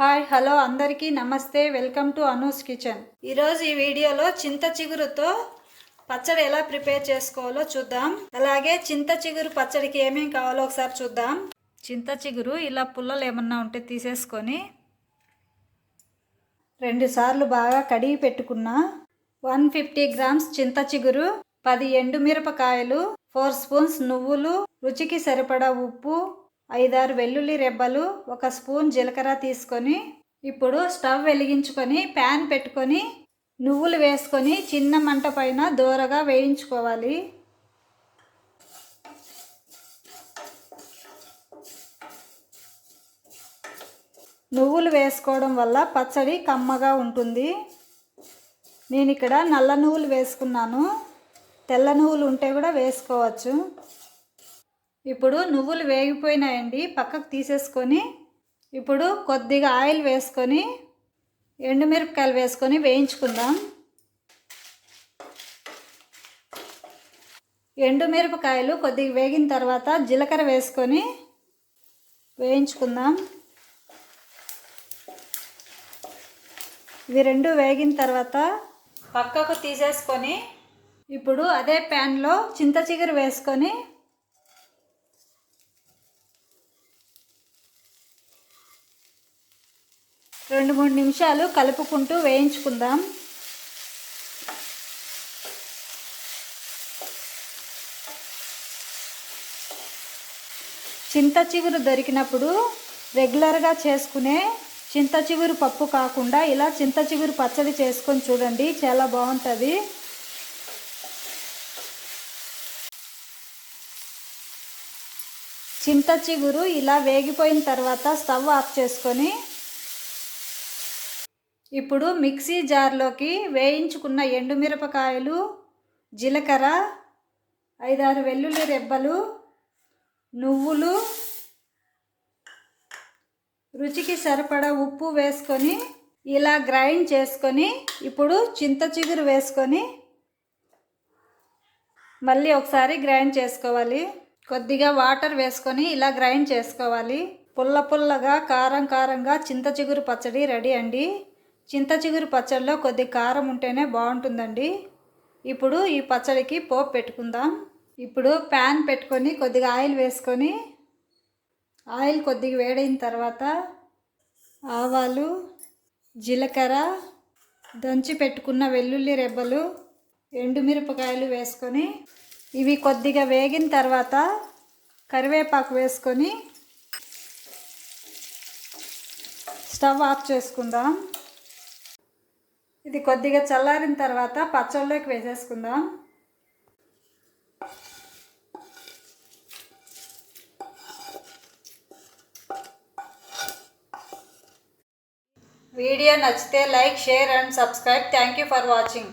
Hi hello అందరికీ నమస్తే. Welcome to Anu's kitchen. ఈరోజు ఈ వీడియోలో చింత చిగురుతో పచ్చడి ఎలా ప్రిపేర్ చేసుకోవాలో చూద్దాం. అలాగే చింత చిగురు పచ్చడికి ఏమేమి కావాలో ఒకసారి చూద్దాం. చింత చిగురు ఇలా పుల్లలు ఏమన్నా ఉంటే తీసేసుకొని రెండు సార్లు బాగా కడిగి పెట్టుకున్న వన్ ఫిఫ్టీ గ్రామ్స్ చింత చిగురు పది ఎండుమిరపకాయలు ఫోర్ స్పూన్స్ నువ్వులు రుచికి సరిపడా ఉప్పు ఐదారు వెల్లుల్లి రెబ్బలు ఒక స్పూన్ జీలకర్ర తీసుకొని ఇప్పుడు స్టవ్ వెలిగించుకొని ప్యాన్ పెట్టుకొని నువ్వులు వేసుకొని చిన్న మంట పైన దూరగా వేయించుకోవాలి. నువ్వులు వేసుకోవడం వల్ల పచ్చడి కమ్మగా ఉంటుంది. నేను ఇక్కడ నల్ల నువ్వులు వేసుకున్నాను. తెల్ల నువ్వులు ఉంటే కూడా వేసుకోవచ్చు. ఇప్పుడు నువ్వులు వేగిపోయినాయండి పక్కకు తీసేసుకొని ఇప్పుడు కొద్దిగా ఆయిల్ వేసుకొని ఎండుమిరపకాయలు వేసుకొని వేయించుకుందాం. ఎండుమిరపకాయలు కొద్దిగా వేగిన తర్వాత జీలకర్ర వేసుకొని వేయించుకుందాం. ఇవి రెండు వేగిన తర్వాత పక్కకు తీసేసుకొని ఇప్పుడు అదే ప్యాన్లో చింత చిగురు వేసుకొని రెండు మూడు నిమిషాలు కలుపుకుంటూ వేయించుకుందాం. చింత చిగురు దొరికినప్పుడు రెగ్యులర్గా చేసుకునే చింత చిగురు పప్పు కాకుండా ఇలా చింత చిగురు పచ్చడి చేసుకొని చూడండి చాలా బాగుంటుంది. చింత చిగురు ఇలా వేగిపోయిన తర్వాత స్టవ్ ఆఫ్ చేసుకొని ఇప్పుడు మిక్సీ జార్లోకి వేయించుకున్న ఎండుమిరపకాయలు జీలకర్ర ఐదారు వెల్లుల్లి రెబ్బలు నువ్వులు రుచికి సరిపడా ఉప్పు వేసుకొని ఇలా గ్రైండ్ చేసుకొని ఇప్పుడు చింత చిగురు వేసుకొని మళ్ళీ ఒకసారి గ్రైండ్ చేసుకోవాలి. కొద్దిగా వాటర్ వేసుకొని ఇలా గ్రైండ్ చేసుకోవాలి. పుల్ల పుల్లగా కారం కారంగా చింత చిగురు పచ్చడి రెడీ అండి. చింత చిగురు పచ్చడిలో కొద్ది కారం ఉంటేనే బాగుంటుందండి. ఇప్పుడు ఈ పచ్చడికి పోపు పెట్టుకుందాం. ఇప్పుడు ప్యాన్ పెట్టుకొని కొద్దిగా ఆయిల్ వేసుకొని ఆయిల్ కొద్దిగా వేడైన తర్వాత ఆవాలు జీలకర్ర దంచి పెట్టుకున్న వెల్లుల్లి రెబ్బలు ఎండుమిరపకాయలు వేసుకొని ఇవి కొద్దిగా వేగిన తర్వాత కరివేపాకు వేసుకొని స్టవ్ ఆఫ్ చేసుకుందాం. ఇది కొద్దిగా చల్లారిన తర్వాత పచ్చళ్ళలోకి వేసేసుకుందాం. వీడియో నచ్చితే like share and subscribe. Thank you for watching.